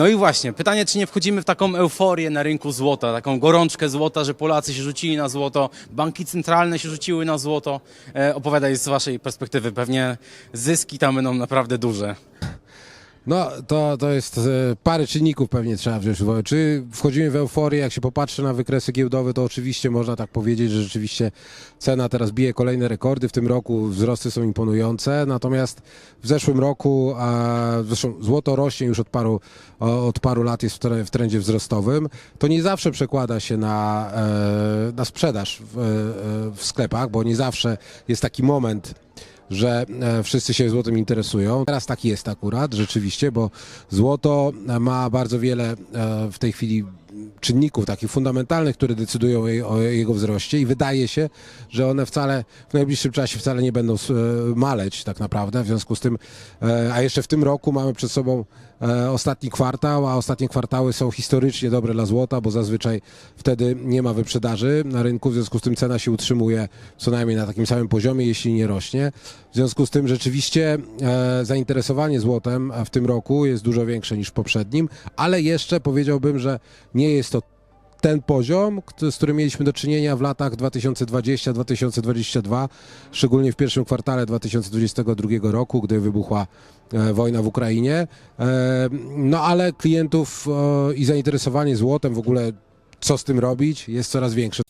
No i właśnie, pytanie, czy nie wchodzimy w taką euforię na rynku złota, taką gorączkę złota, że Polacy się rzucili na złoto, banki centralne się rzuciły na złoto. E, opowiadaj z waszej perspektywy, pewnie zyski tam będą naprawdę duże. No, to, to jest e, parę czynników pewnie trzeba wziąć uwagę. Czy wchodzimy w euforię, jak się popatrzy na wykresy giełdowe, to oczywiście można tak powiedzieć, że rzeczywiście cena teraz bije kolejne rekordy. W tym roku wzrosty są imponujące, natomiast w zeszłym roku, a zresztą złoto rośnie już od paru, od paru lat, jest w trendzie wzrostowym. To nie zawsze przekłada się na, e, na sprzedaż w, e, w sklepach, bo nie zawsze jest taki moment, że e, wszyscy się złotem interesują. Teraz tak jest akurat, rzeczywiście, bo złoto e, ma bardzo wiele e, w tej chwili czynników takich fundamentalnych, które decydują o jego wzroście i wydaje się, że one wcale w najbliższym czasie wcale nie będą maleć tak naprawdę. W związku z tym, a jeszcze w tym roku mamy przed sobą ostatni kwartał, a ostatnie kwartały są historycznie dobre dla złota, bo zazwyczaj wtedy nie ma wyprzedaży na rynku, w związku z tym cena się utrzymuje co najmniej na takim samym poziomie, jeśli nie rośnie. W związku z tym rzeczywiście e, zainteresowanie złotem w tym roku jest dużo większe niż w poprzednim, ale jeszcze powiedziałbym, że nie jest to ten poziom, z którym mieliśmy do czynienia w latach 2020-2022, szczególnie w pierwszym kwartale 2022 roku, gdy wybuchła e, wojna w Ukrainie. E, No ale klientów i zainteresowanie złotem w ogóle, co z tym robić, jest coraz większe.